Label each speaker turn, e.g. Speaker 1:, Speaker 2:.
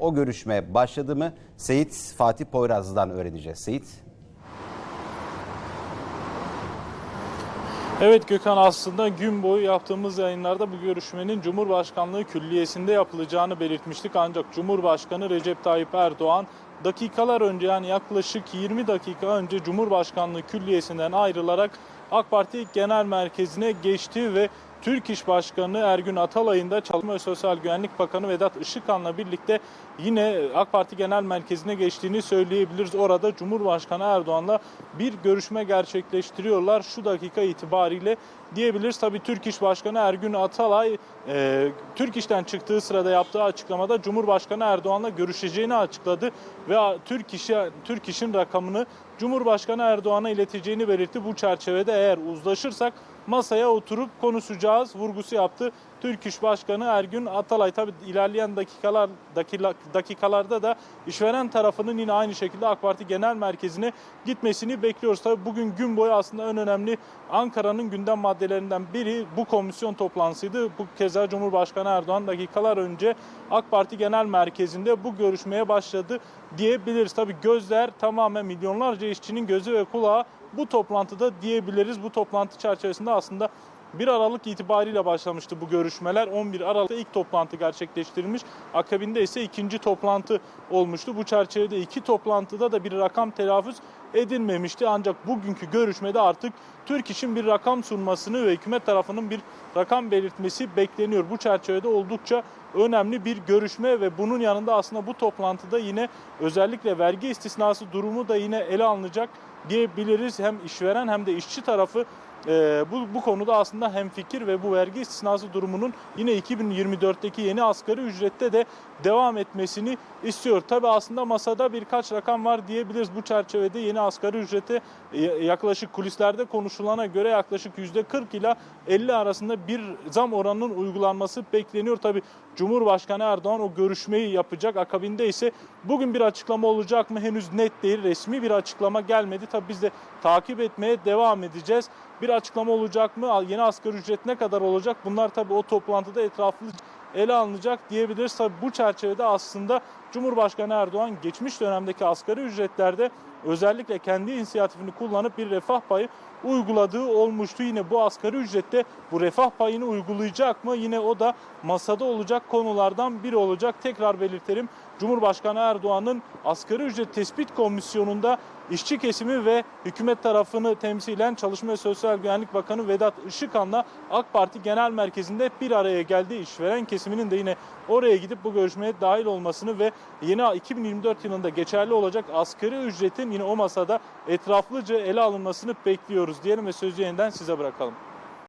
Speaker 1: o görüşme başladı mı? Seyit Fatih Poyraz'dan öğreneceğiz. Seyit.
Speaker 2: Evet Gökhan aslında gün boyu yaptığımız yayınlarda bu görüşmenin Cumhurbaşkanlığı Külliyesi'nde yapılacağını belirtmiştik. Ancak Cumhurbaşkanı Recep Tayyip Erdoğan dakikalar önce yani yaklaşık 20 dakika önce Cumhurbaşkanlığı Külliyesi'nden ayrılarak AK Parti Genel Merkezi'ne geçti ve Türk İş Başkanı Ergün Atalay'ın da Çalışma ve Sosyal Güvenlik Bakanı Vedat Işıkhan'la birlikte yine AK Parti Genel Merkezi'ne geçtiğini söyleyebiliriz. Orada Cumhurbaşkanı Erdoğan'la bir görüşme gerçekleştiriyorlar şu dakika itibariyle diyebiliriz. Tabii Türk İş Başkanı Ergün Atalay e, Türk İş'ten çıktığı sırada yaptığı açıklamada Cumhurbaşkanı Erdoğan'la görüşeceğini açıkladı ve Türk İş'e Türk İş'in rakamını Cumhurbaşkanı Erdoğan'a ileteceğini belirtti. Bu çerçevede eğer uzlaşırsak masaya oturup konuşacağız vurgusu yaptı. Türk İş Başkanı Ergün Atalay tabi ilerleyen dakikalar dakikalarda da işveren tarafının yine aynı şekilde AK Parti Genel Merkezi'ne gitmesini bekliyoruz. Tabi bugün gün boyu aslında en önemli Ankara'nın gündem maddelerinden biri bu komisyon toplantısıydı. Bu keza Cumhurbaşkanı Erdoğan dakikalar önce AK Parti Genel Merkezi'nde bu görüşmeye başladı diyebiliriz. Tabi gözler tamamen milyonlarca işçinin gözü ve kulağı bu toplantıda diyebiliriz. Bu toplantı çerçevesinde aslında 1 Aralık itibariyle başlamıştı bu görüşmeler. 11 Aralık'ta ilk toplantı gerçekleştirilmiş. Akabinde ise ikinci toplantı olmuştu. Bu çerçevede iki toplantıda da bir rakam telaffuz edilmemişti. Ancak bugünkü görüşmede artık Türk İş'in bir rakam sunmasını ve hükümet tarafının bir rakam belirtmesi bekleniyor. Bu çerçevede oldukça önemli bir görüşme ve bunun yanında aslında bu toplantıda yine özellikle vergi istisnası durumu da yine ele alınacak diyebiliriz. Hem işveren hem de işçi tarafı e, bu, bu konuda aslında hem fikir ve bu vergi istisnası durumunun yine 2024'teki yeni asgari ücrette de devam etmesini istiyor. Tabi aslında masada birkaç rakam var diyebiliriz. Bu çerçevede yeni asgari ücrete e, yaklaşık kulislerde konuşulana göre yaklaşık %40 ila 50 arasında bir zam oranının uygulanması bekleniyor. Tabi Cumhurbaşkanı Erdoğan o görüşmeyi yapacak. Akabinde ise bugün bir açıklama olacak mı henüz net değil. Resmi bir açıklama gelmedi. Tabi biz de takip etmeye devam edeceğiz. Bir açıklama olacak mı? Yeni asgari ücret ne kadar olacak? Bunlar tabii o toplantıda etraflı ele alınacak diyebiliriz. Tabii bu çerçevede aslında Cumhurbaşkanı Erdoğan geçmiş dönemdeki asgari ücretlerde özellikle kendi inisiyatifini kullanıp bir refah payı uyguladığı olmuştu. Yine bu asgari ücrette bu refah payını uygulayacak mı? Yine o da masada olacak konulardan biri olacak. Tekrar belirtelim. Cumhurbaşkanı Erdoğan'ın asgari ücret tespit komisyonunda işçi kesimi ve hükümet tarafını temsilen Çalışma ve Sosyal Güvenlik Bakanı Vedat Işıkhan'la AK Parti Genel Merkezi'nde bir araya geldi. İşveren kesiminin de yine oraya gidip bu görüşmeye dahil olmasını ve yeni 2024 yılında geçerli olacak asgari ücretin yine o masada etraflıca ele alınmasını bekliyoruz diyelim ve sözü yeniden size bırakalım.